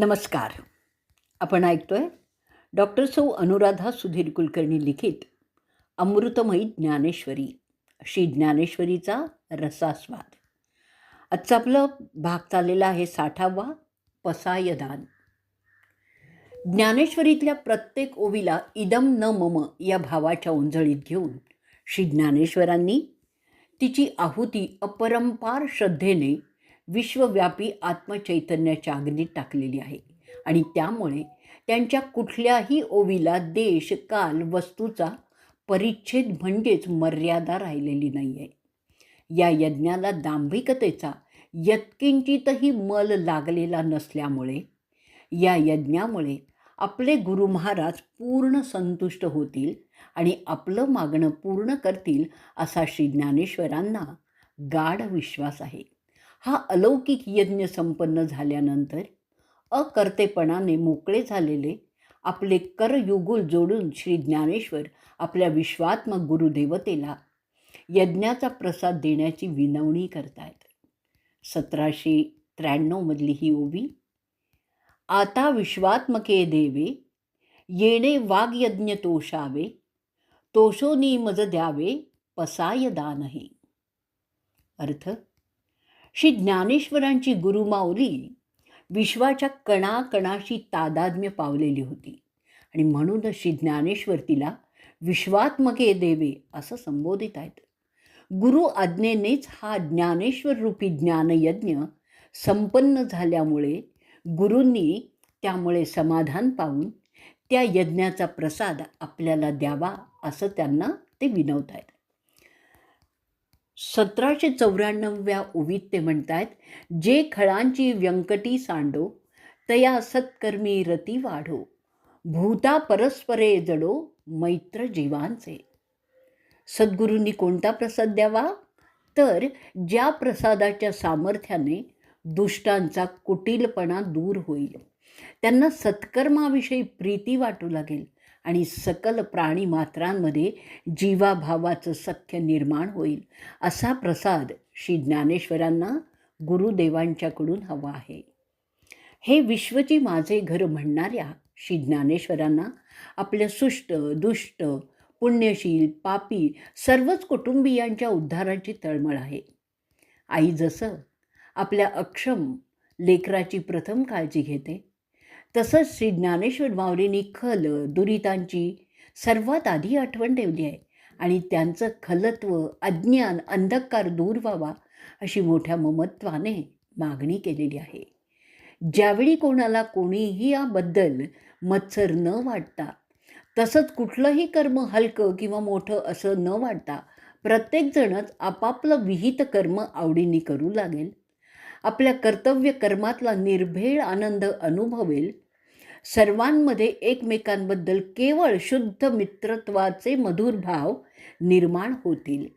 नमस्कार. आपण ऐकतोय डॉक्टर सौ अनुराधा सुधीर कुलकर्णी लिखित अमृतमयी ज्ञानेश्वरी श्री ज्ञानेश्वरीचा रसास्वाद. आजचा आपलं भाग चाललेला आहे साठावा पसायदान. ज्ञानेश्वरीतल्या प्रत्येक ओवीला इदम न मम या भावाच्या उंजळीत घेऊन श्री ज्ञानेश्वरांनी तिची आहुती अपरंपार श्रद्धेने विश्वव्यापी आत्मचैतन्याच्या अग्नीत टाकलेली आहे. आणि त्यामुळे त्यांच्या कुठल्याही ओवीला देश काल वस्तूचा परिच्छेद म्हणजेच मर्यादा राहिलेली नाही आहे या यज्ञाला दांभिकतेचा यत्किंचितही मल लागलेला नसल्यामुळे या यज्ञामुळे आपले गुरु महाराज पूर्ण संतुष्ट होतील आणि आपलं मागणं पूर्ण करतील असा श्री ज्ञानेश्वरांना गाढ विश्वास आहे. हा अलौकिक यज्ञ संपन्न झाल्यानंतर अकर्तेपणाने मोकळे झालेले आपले करयुगुल जोडून श्री ज्ञानेश्वर आपल्या विश्वात्म गुरुदेवतेला यज्ञाचा प्रसाद देण्याची विनवणी करतायत. सतराशे त्र्याण्णवमधली ही ओवी आता विश्वात्मके देवे येणे वाग्यज्ञ तोषावे तोषोनी मज द्यावे पसाय दानही. अर्थ श्री ज्ञानेश्वरांची गुरुमाऊली विश्वाच्या कणाकणाशी तादात्म्य पावलेली होती. आणि म्हणूनच श्री ज्ञानेश्वर तिला विश्वात्मके देवे असं संबोधित आहेत. गुरु आज्ञेनेच हा ज्ञानेश्वर रूपी ज्ञानयज्ञ संपन्न झाल्यामुळे गुरूंनी त्यामुळे समाधान पाहून त्या यज्ञाचा प्रसाद आपल्याला द्यावा असं त्यांना ते विनवत आहेत सतराशे चौऱ्याण्णव्या ओवीत ते आहेत जे खळांची व्यंकटी सांडो तया सत्कर्मी रती वाढो. भूता परस्परे जडो मैत्र जीवांचे. सद्गुरूंनी कोणता प्रसाद द्यावा? तर ज्या प्रसादाच्या सामर्थ्याने दुष्टांचा कुटीलपणा दूर होईल त्यांना सत्कर्माविषयी प्रीती वाटू लागेल. आणि सकल प्राणी मात्रांमध्ये जीवाभावाचं सख्य निर्माण होईल. असा प्रसाद श्री ज्ञानेश्वरांना गुरुदेवांच्याकडून हवा आहे. हे विश्वची माझे घर म्हणणाऱ्या श्री ज्ञानेश्वरांना आपल्या सुष्ट दुष्ट पुण्यशील पापी सर्वच कुटुंबियांच्या उद्धाराची तळमळ आहे. आई जसं आपल्या अक्षम लेकराची प्रथम काळजी घेते तसंच श्री ज्ञानेश्वर माऊलींनी खल दुरितांची सर्वात आधी आठवण ठेवली आहे. आणि त्यांचं खलत्व अज्ञान अंधकार दूर व्हावा अशी मोठ्या ममत्वाने मागणी केलेली आहे. ज्यावेळी कोणाला कोणीही याबद्दल मत्सर न वाटता तसंच कुठलंही कर्म हलकं किंवा मोठं असं न वाटता प्रत्येकजणच आपापलं विहित कर्म आवडीने करू लागेल. आपल्या कर्तव्य कर्मातला निर्भेळ आनंद अनुभवेल. सर्वांमध्ये एकमेकांबद्दल केवळ शुद्ध मित्रत्वाचे मधुर भाव निर्माण होतील.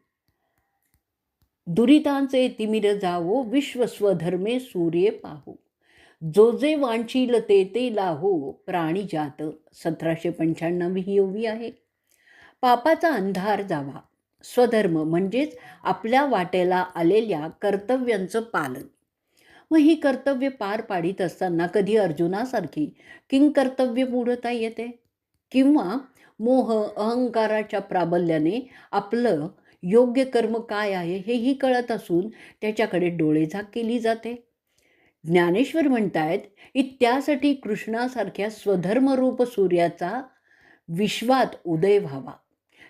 दुरितांचे तिमिर जावो विश्व स्वधर्मे सूर्य पाहू. जो जे वांछील ते ते लाहो प्राणी जात. सतराशे पंच्याण्णव ही ओवी आहे. पापाचा अंधार जावा. स्वधर्म म्हणजेच आपल्या वाटेला आलेल्या कर्तव्यांचं पालन. मग ही कर्तव्य पार पाडित असताना कधी अर्जुनासारखी किंकर्तव्य पुढता येते? किंवा मोह अहंकाराच्या प्राबल्याने आपलं योग्य कर्म काय आहे हेही कळत असून त्याच्याकडे डोळेझाक केली जाते. ज्ञानेश्वर म्हणतायत की त्यासाठी कृष्णासारख्या स्वधर्मरूप सूर्याचा विश्वात उदय व्हावा.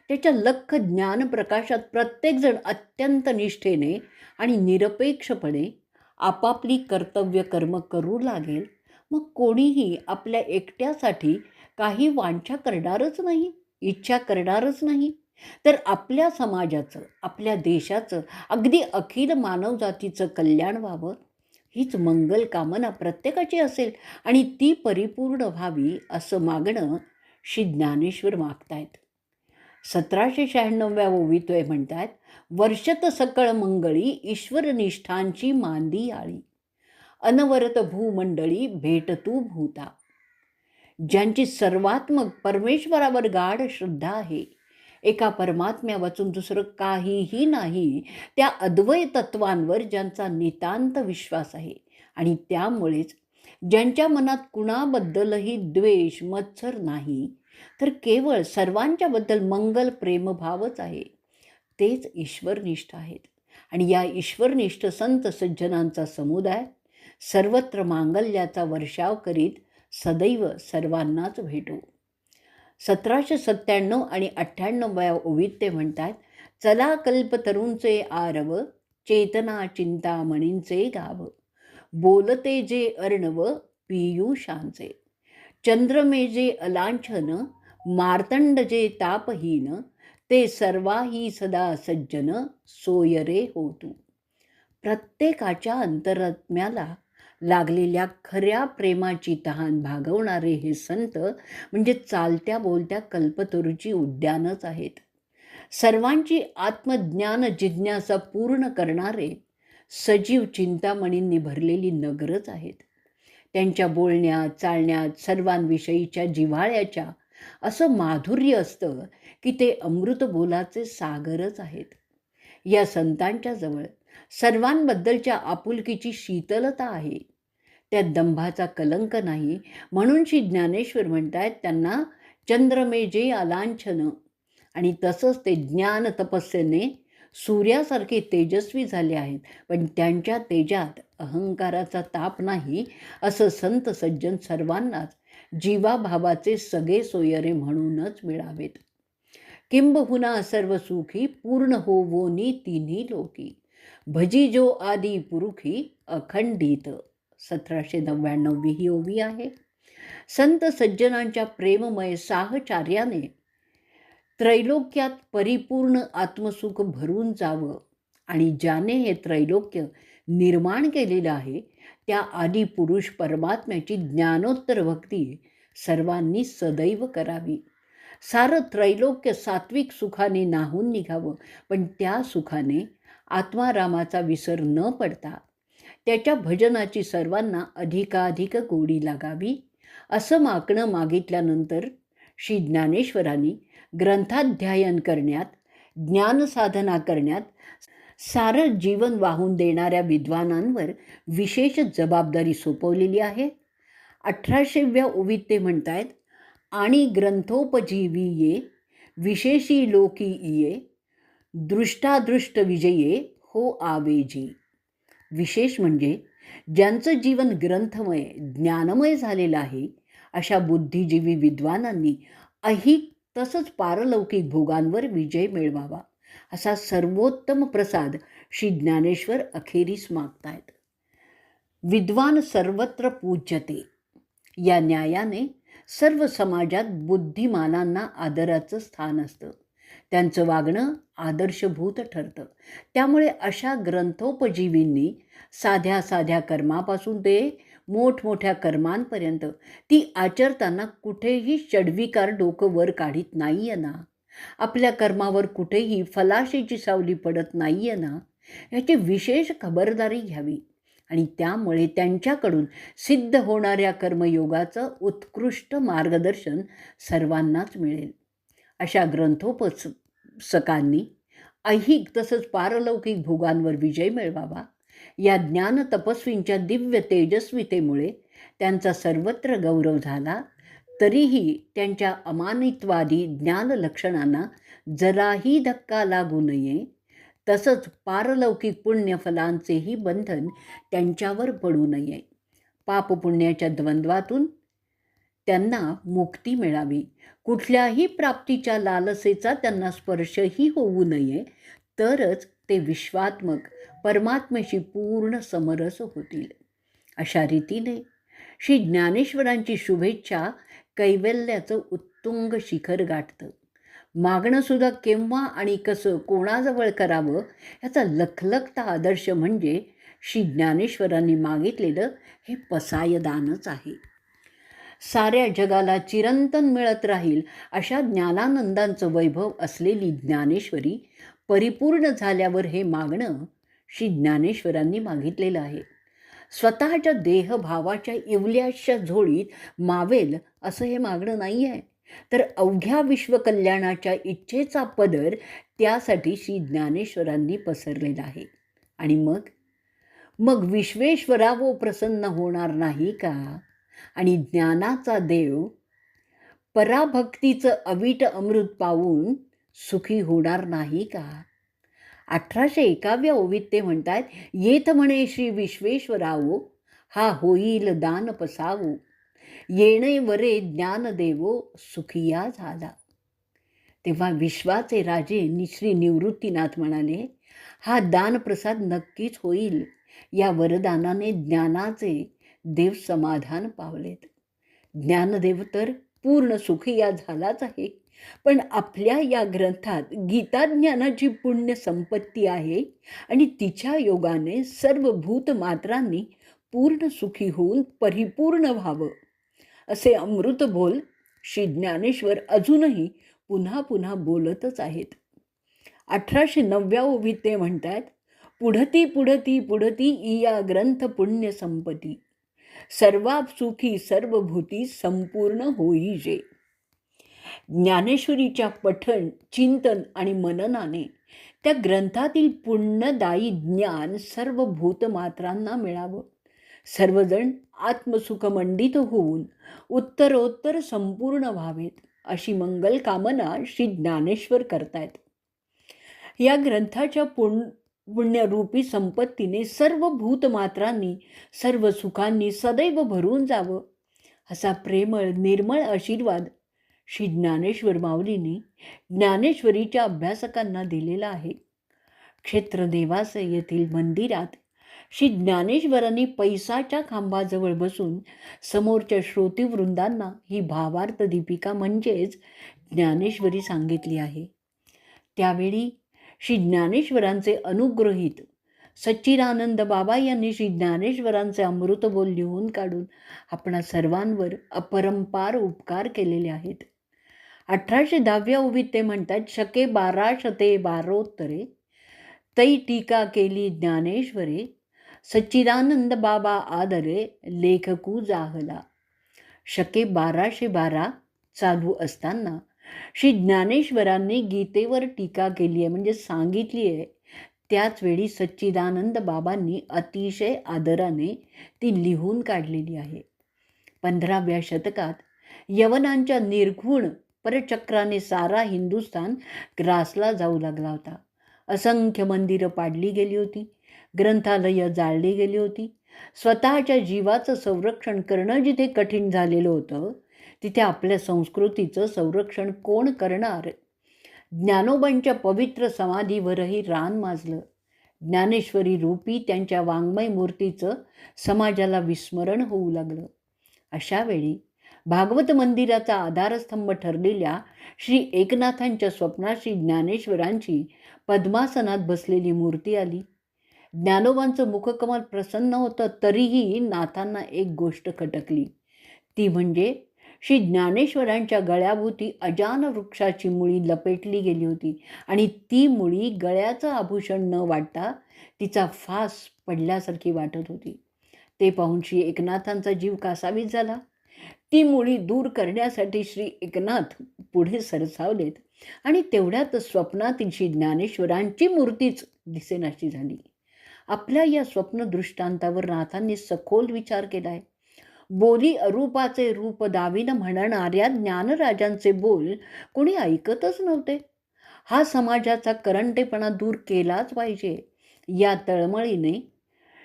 त्याच्या लख ज्ञान प्रकाशात प्रत्येकजण अत्यंत निष्ठेने आणि निरपेक्षपणे आपापली कर्तव्य कर्म करू लागेल मग कोणीही आपल्या एकट्यासाठी काही वांछा करणारच नाही इच्छा करणारच नाही. तर आपल्या समाजाचं आपल्या देशाचं अगदी अखिल मानवजातीचं कल्याण व्हावं हीच मंगल कामना प्रत्येकाची असेल आणि ती परिपूर्ण व्हावी असं मागणं श्री ज्ञानेश्वर मागतायत. सतराशे शहाण्णव्या ओवीत म्हणतात वर्षत सकळ मंगळी ईश्वरनिष्ठांची मांदी आळी. अनवरत भूमंडळी भेट तू भूता. ज्यांची सर्वात्मक परमेश्वरावर गाढ श्रद्धा आहे एका परमात्म्या वाचून दुसरं काहीही नाही त्या अद्वय तत्वांवर ज्यांचा नितांत विश्वास आहे. आणि त्यामुळेच ज्यांच्या मनात कुणाबद्दलही द्वेष मत्सर नाही तर केवळ सर्वांच्याबद्दल मंगल प्रेमभावच आहे. तेच ईश्वरनिष्ठ आहेत. आणि या ईश्वरनिष्ठ संत सज्जनांचा समुदाय सर्वत्र मांगल्याचा वर्षाव करीत सदैव सर्वांनाच भेटू. सतराशे सत्त्याण्णव आणि अठ्ठ्याण्णव्या ओवीत ते म्हणतात चला कल्पतरूंचे आरव चेतना चिंतामणींचे गाव बोलते जे अर्णव पियुषांचे चंद्रमेजे अलांछन मार्तंड जे तापहीन ते सर्वाही सदा सज्जन सोयरे होतो. प्रत्येकाच्या अंतरात्म्याला लागलेल्या खऱ्या प्रेमाची तहान भागवणारे हे संत म्हणजे चालत्या बोलत्या कल्पतरूची उद्यानच आहेत. सर्वांची आत्मज्ञान जिज्ञासा पूर्ण करणारे सजीव चिंतामणींनी भरलेली नगरच आहेत. त्यांच्या बोलण्यात चालण्यात सर्वांविषयीच्या जिव्हाळ्याच्या असं माधुर्य असतं की ते अमृत बोलाचे सागरच आहेत. या संतांच्या जवळ सर्वांबद्दलच्या आपुलकीची शीतलता आहे. त्यात दंभाचा कलंक नाही म्हणून श्री ज्ञानेश्वर म्हणतायत त्यांना चंद्रमेजे अलांछन आणि तसंच ते ज्ञान तपस्येने सूर्यासारखे तेजस्वी झाले आहेत. पण त्यांच्या तेजात अहंकाराचा ताप नाही असं संत सज्जन सर्वांनाच जीवाभावाचे सगळे सोयरे म्हणूनच मिळावेत. किंबहुना सर्व सुखी पूर्ण होवोनी तिन्ही लोकी भजी जो आदी पुरुखी अखंडित. सतराशे नव्याण्णव ही ओवी आहे. संत सज्जनांच्या प्रेममय साहचार्याने त्रैलोक्यात परिपूर्ण आत्मसुख भरून जावं आणि ज्याने हे त्रैलोक्य निर्माण केलेलं आहे त्या आदी पुरुष परमात्म्याची ज्ञानोत्तर भक्ती सर्वांनी सदैव करावी. सारं त्रैलोक्य सात्विक सुखाने नाहून निघावं पण त्या सुखाने आत्मारामाचा विसर न पडता त्याच्या भजनाची सर्वांना अधिकाधिक गोडी लागावी असं मागणं मागितल्यानंतर श्री ज्ञानेश्वरांनी ग्रंथाध्यायन करण्यात ज्ञानसाधना करण्यात सारं जीवन वाहून देणाऱ्या विद्वानांवर विशेष जबाबदारी सोपवलेली आहे. अठराशेव्या ओवीत ते म्हणतायत आणि ग्रंथोपजीवी ये विशेषी लोकी ये दृष्टादृष्ट विजये हो आवेजी. विशेष म्हणजे ज्यांचं जीवन ग्रंथमय ज्ञानमय झालेलं आहे अशा बुद्धिजीवी विद्वानांनी अहिक तसंच पारलौकिक भोगांवर विजय मिळवावा असा सर्वोत्तम प्रसाद श्री ज्ञानेश्वर अखेरीस मागतायत. विद्वान सर्वत्र पूज्यते. या न्यायाने सर्व समाजात बुद्धिमानांना आदराचं स्थान असतं. त्यांचं वागणं आदर्शभूत ठरतं. त्यामुळे अशा ग्रंथोपजीवींनी साध्या साध्या कर्मापासून ते मोठमोठ्या कर्मांपर्यंत. ती आचरताना कुठेही षडविकार डोकं वर काढीत नाही आहे ना. आपल्या कर्मावर कुठेही फलाशीची सावली पडत नाही आहे ना. याची विशेष खबरदारी घ्यावी. आणि त्यामुळे त्यांच्याकडून सिद्ध होणाऱ्या कर्मयोगाचं उत्कृष्ट मार्गदर्शन सर्वांनाच मिळेल. अशा ग्रंथोपसकांनी ऐहिक तसंच पारलौकिक भोगांवर विजय मिळवावा. या ज्ञान तपस्वींच्या दिव्य तेजस्वितेमुळे त्यांचा सर्वत्र गौरव झाला तरीही त्यांच्या अमानित्वादी ज्ञानलक्षणांना जराही धक्का लागू नये तसंच पारलौकिक पुण्यफलांचेही बंधन त्यांच्यावर पडू नये. पापपुण्याच्या द्वंद्वातून त्यांना मुक्ती मिळावी. कुठल्याही प्राप्तीच्या लालसेचा त्यांना स्पर्शही होऊ नये तरच ते विश्वात्मक परमात्म्याशी पूर्ण समरस होतील. अशा रीतीने श्री ज्ञानेश्वरांची शुभेच्छा कैवल्याचं उत्तुंग शिखर गाठतं. मागणंसुद्धा केव्हा आणि कसं कोणाजवळ करावं याचा लखलखता आदर्श म्हणजे श्री ज्ञानेश्वरांनी मागितलेलं हे पसायदानच आहे. साऱ्या जगाला चिरंतन मिळत राहील अशा ज्ञानानंदांचं वैभव असलेली ज्ञानेश्वरी परिपूर्ण झाल्यावर हे मागणं श्री ज्ञानेश्वरांनी मागितलेलं आहे. स्वतःच्या देहभावाच्या इवल्याशा झोळीत मावेल असं हे मागणं नाही आहे. तर अवघ्या विश्वकल्याणाच्या इच्छेचा पदर त्यासाठी श्री ज्ञानेश्वरांनी पसरलेला आहे. आणि मग? मग विश्वेश्वरावो प्रसन्न होणार नाही का? आणि ज्ञानाचा देव पराभक्तीचं अवीट अमृत पावून सुखी होणार नाही का? अठराशे एकाव्या ओवीत ते म्हणतात येत म्हणे श्री विश्वेश्वरावो हा होईल दान पसावो. येणे वरे ज्ञानदेवो सुखिया झाला. तेव्हा विश्वाचे राजे श्री निवृत्तीनाथ म्हणाले हा दानप्रसाद नक्कीच होईल. या वरदानाने ज्ञानाचे देव समाधान पावलेत. ज्ञानदेव तर पूर्ण सुखिया झालाच आहे. पण आपल्या या ग्रंथात गीताज्ञानाची पुण्य संपत्ती आहे आणि तिच्या योगाने सर्व भूतमात्रांनी पूर्ण सुखी होऊन परिपूर्ण व्हावं असे अमृत बोल श्री ज्ञानेश्वर अजूनही पुन्हा पुन्हा बोलतच आहेत. अठराशे नव्या ओवीत ते म्हणतात पुढती पुढती पुढती इया ग्रंथ पुण्य संपती सर्वात सुखी सर्वभूती संपूर्ण होई जे. ज्ञानेश्वरीच्या पठण चिंतन आणि मननाने त्या ग्रंथातील पुण्यदायी ज्ञान सर्व भूतमात्रांना मिळावं. सर्वजण आत्मसुखमंडित होऊन उत्तरोत्तर संपूर्ण व्हावेत अशी मंगल कामना श्री ज्ञानेश्वर करतायत. या ग्रंथाच्या पुण पुण्यरूपी संपत्तीने सर्व भूतमात्रांनी सर्व सुखांनी सदैव भरून जावं असा प्रेमळ निर्मळ आशीर्वाद श्री ज्ञानेश्वर माऊलींनी ज्ञानेश्वरीच्या अभ्यासकांना दिलेला आहे. क्षेत्रदेवास येथील मंदिरात श्री ज्ञानेश्वरांनी पैसाच्या खांबाजवळ बसून समोरच्या श्रोतीवृंदांना ही भावार्थ दीपिका म्हणजेच ज्ञानेश्वरी सांगितली आहे. त्यावेळी श्री ज्ञानेश्वरांचे अनुग्रहित सच्चिदानंद बाबा यांनी श्री ज्ञानेश्वरांचे अमृतबोल लिहून काढून आपणा सर्वांवर अपरंपार उपकार केलेले आहेत. अठराशे दहाव्या उभीत ते म्हणतात शके बारा शते बारोत्तरे तै टीका केली ज्ञानेश्वरे सच्चिदानंद बाबा आदरे लेखकू जाहला. शके बाराशे बारा चालू असताना श्री ज्ञानेश्वरांनी गीतेवर टीका केली आहे म्हणजे सांगितली आहे. त्याचवेळी सच्चिदानंद बाबांनी अतिशय आदराने ती लिहून काढलेली आहे. पंधराव्या शतकात यवनांच्या निर्घुण परचक्राने सारा हिंदुस्थान ग्रासला जाऊ लागला होता. असंख्य मंदिरं पाडली गेली होती. ग्रंथालयं जाळली गेली होती. स्वतःच्या जीवाचं संरक्षण करणं जिथे कठीण झालेलं होतं तिथे आपल्या संस्कृतीचं संरक्षण कोण करणार? ज्ञानोबांच्या पवित्र समाधीवरही रान माजलं. ज्ञानेश्वरी रूपी त्यांच्या वाङ्मय मूर्तीचं समाजाला विस्मरण होऊ लागलं. अशावेळी भागवत मंदिराचा आधारस्तंभ ठरलेल्या श्री एकनाथांच्या स्वप्नात श्री ज्ञानेश्वरांची पद्मासनात बसलेली मूर्ती आली. ज्ञानोबांचं मुखकमल प्रसन्न होतं तरीही नाथांना एक गोष्ट खटकली. ती म्हणजे श्री ज्ञानेश्वरांच्या गळ्याभोवती अजान वृक्षाची मुळी लपेटली गेली होती आणि ती मुळी गळ्याचं आभूषण न वाटता तिचा फास पडल्यासारखी वाटत होती. ते पाहून श्री एकनाथांचा जीव कासावीस झाला. ती मुळी दूर करण्यासाठी श्री एकनाथ पुढे सरसावलेत आणि तेवढ्यात स्वप्नातील ज्ञानेश्वरांची मूर्तीच दिसेनाशी झाली. आपल्या या स्वप्नदृष्टांतावर नाथांनी सखोल विचार केलाय. बोली अरूपाचे रूप दावीन म्हणणाऱ्या ज्ञानराजांचे बोल कोणी ऐकतच नव्हते. हा समाजाचा करंटेपणा दूर केलाच पाहिजे. या तळमळीने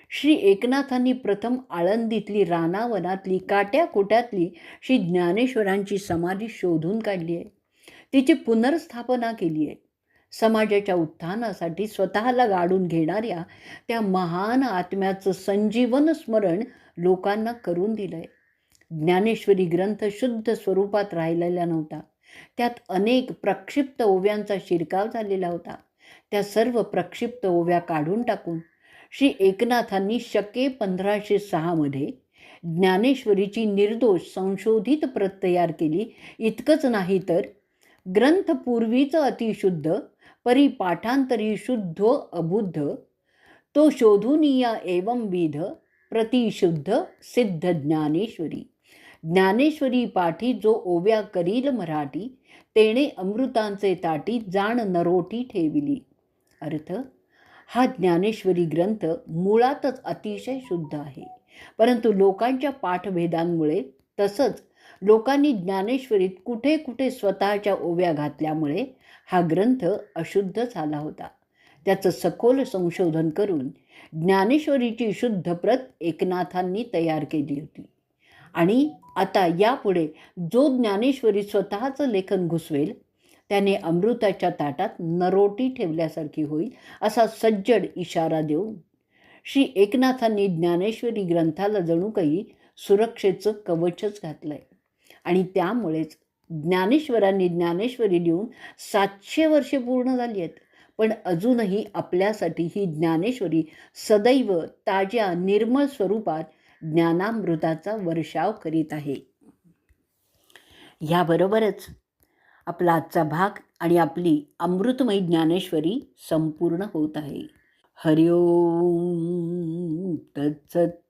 श्री एकनाथांनी प्रथम आळंदीतली रानावनातली काट्याकोट्यातली श्री ज्ञानेश्वरांची समाधी शोधून काढली आहे. तिची पुनर्स्थापना केली आहे. समाजाच्या उत्थानासाठी स्वतःला गाडून घेणाऱ्या त्या महान आत्म्याचं संजीवन स्मरण लोकांना करून दिलं आहे ज्ञानेश्वरी ग्रंथ शुद्ध स्वरूपात राहिलेला नव्हता. त्यात अनेक प्रक्षिप्त ओव्यांचा शिरकाव झालेला होता. त्या सर्व प्रक्षिप्त ओव्या काढून टाकून श्री एकनाथांनी शके पंधराशे सहामध्ये ज्ञानेश्वरीची निर्दोष संशोधित प्रत तयार केली. इतकंच नाही तर ग्रंथ पूर्वीचं अतिशुद्ध परिपाठांतरी शुद्ध अबुद्ध तो शोधून या एवं विध प्रतिशुद्ध सिद्ध ज्ञानेश्वरी. ज्ञानेश्वरी पाठी जो ओव्या करील मराठी तेणे अमृतांचे ताटी जाण नरोटी ठेविली. अर्थ हा ज्ञानेश्वरी ग्रंथ मुळातच अतिशय शुद्ध आहे. परंतु लोकांच्या पाठभेदांमुळे तसंच लोकांनी ज्ञानेश्वरीत कुठे कुठे स्वतःच्या ओव्या घातल्यामुळे हा ग्रंथ अशुद्ध झाला होता. त्याचं सखोल संशोधन करून ज्ञानेश्वरीची शुद्ध प्रत एकनाथांनी तयार केली होती. आणि आता यापुढे जो ज्ञानेश्वरी स्वतःचं लेखन घुसवेल त्याने अमृताच्या ताटात नरोटी ठेवल्यासारखी होईल असा सज्जड इशारा देऊन श्री एकनाथांनी ज्ञानेश्वरी ग्रंथाला जणू काही सुरक्षेचं कवचच घातलं आहे आणि त्यामुळेच ज्ञानेश्वरांनी ज्ञानेश्वरी लिहून सातशे वर्षे पूर्ण झाली आहेत. पण अजूनही आपल्यासाठी ही ज्ञानेश्वरी सदैव ताज्या निर्मळ स्वरूपात ज्ञानामृताचा वर्षाव करीत आहे. याबरोबरच आपला आजचा भाग आणि आपली अमृतमयी ज्ञानेश्वरी संपूर्ण होत आहे. हरिओम तत्सत